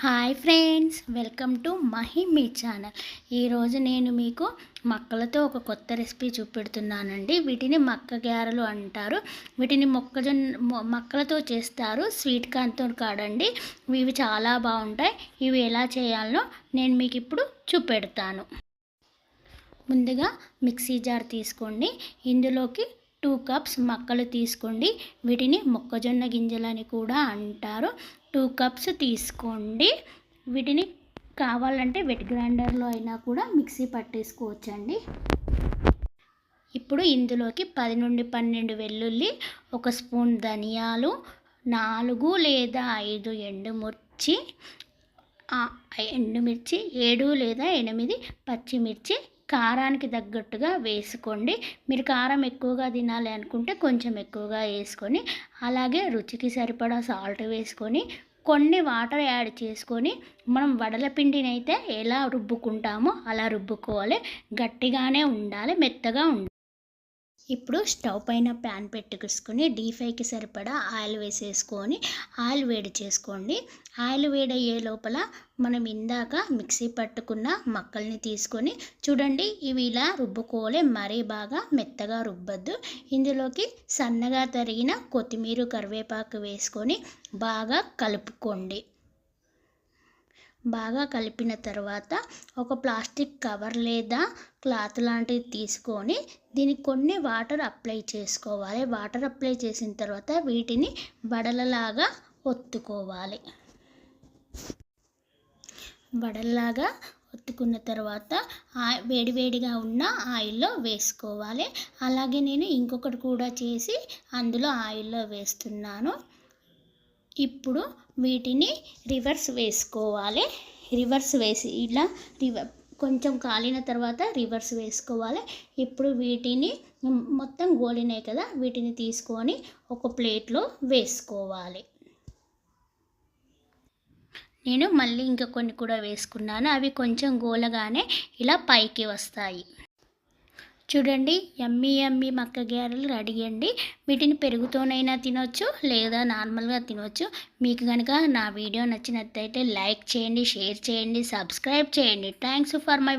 Hi friends welcome to Mahi me channel. ఈరోజు నేను మీకు మక్కలతో ఒక కొత్త రెసిపీ చూపెడుతున్నానండి. వీటిని మక్క గారెలు అంటారు. వీటిని మొక్కజొన్న మక్కలతో చేస్తారు. స్వీట్ కార్న్తో కాడండి ఇవి చాలా బాగుంటాయి. ఇవి ఎలా చేయాలో నేను మీకు ఇప్పుడు చూపెడతాను. ముందుగా మిక్సీ జార్ తీసుకోండి. ఇందులోకి టూ కప్స్ మక్కలు తీసుకోండి. వీటిని మొక్కజొన్న గింజలని కూడా అంటారు. టూ కప్స్ తీసుకోండి. వీటిని కావాలంటే వెట్ గ్రైండర్లో అయినా కూడా మిక్సీ పట్టేసుకోవచ్చండి. ఇప్పుడు ఇందులోకి పది నుండి పన్నెండు వెల్లుల్లి ఒక స్పూన్ ధనియాలు నాలుగు లేదా ఐదు ఎండుమిర్చి ఎండుమిర్చి ఏడు లేదా ఎనిమిది పచ్చిమిర్చి కారానికి తగ్గట్టుగా వేసుకోండి. మీరు కారం ఎక్కువగా తినాలి అనుకుంటే కొంచెం ఎక్కువగా వేసుకొని అలాగే రుచికి సరిపడా సాల్ట్ వేసుకొని కొన్ని వాటర్ యాడ్ చేసుకొని మనం వడల పిండిని అయితే ఎలా రుబ్బుకుంటామో అలా రుబ్బుకోవాలి. గట్టిగానే ఉండాలి మెత్తగా ఉండాలి. ఇప్పుడు స్టవ్ పైన ప్యాన్ పెట్టుకుని డీప్ ఫ్రైకి సరిపడా ఆయిల్ వేసేసుకొని ఆయిల్ వేడి చేసుకోండి. ఆయిల్ వేడయ్యే లోపల మనం ఇందాక మిక్సీ పట్టుకున్న మక్కల్ని తీసుకొని చూడండి ఇవి ఇలా రుబ్బుకోలే మరీ బాగా మెత్తగా రుబ్బద్దు. ఇందులోకి సన్నగా తరిగిన కొత్తిమీర కరివేపాకు వేసుకొని బాగా కలుపుకోండి. బాగా కలిపిన తర్వాత ఒక ప్లాస్టిక్ కవర్ లేదా క్లాత్ లాంటిది తీసుకొని దీనికి కొన్ని వాటర్ అప్లై చేసుకోవాలి. వాటర్ అప్లై చేసిన తర్వాత వీటిని వడలలాగా ఒత్తుకోవాలి. వడల్లాగా ఒత్తుకున్న తర్వాత వేడివేడిగా ఉన్న ఆయిల్లో వేసుకోవాలి. అలాగే నేను ఇంకొకటి కూడా చేసి అందులో ఆయిల్లో వేస్తున్నాను. ఇప్పుడు వీటిని రివర్స్ వేసుకోవాలి. రివర్స్ వేసి ఇలా రివర్ కొంచెం కాలిన తర్వాత రివర్స్ వేసుకోవాలి. ఇప్పుడు వీటిని మొత్తం గోలినాయి కదా వీటిని తీసుకొని ఒక ప్లేట్లో వేసుకోవాలి. నేను మళ్ళీ ఇంకా కొన్ని కూడా వేసుకున్నాను. అవి కొంచెం గోలగానే ఇలా పైకి వస్తాయి. చూడండి ఎమ్మి ఎమ్మి మక్క గారెలు రెడీ అండి వీటిని పెరుగుతోనైనా తినొచ్చు లేదా నార్మల్గా తినొచ్చు. మీకు కనుక నా వీడియో నచ్చినట్లయితే లైక్ చేయండి షేర్ చేయండి సబ్స్క్రైబ్ చేయండి. Thanks for my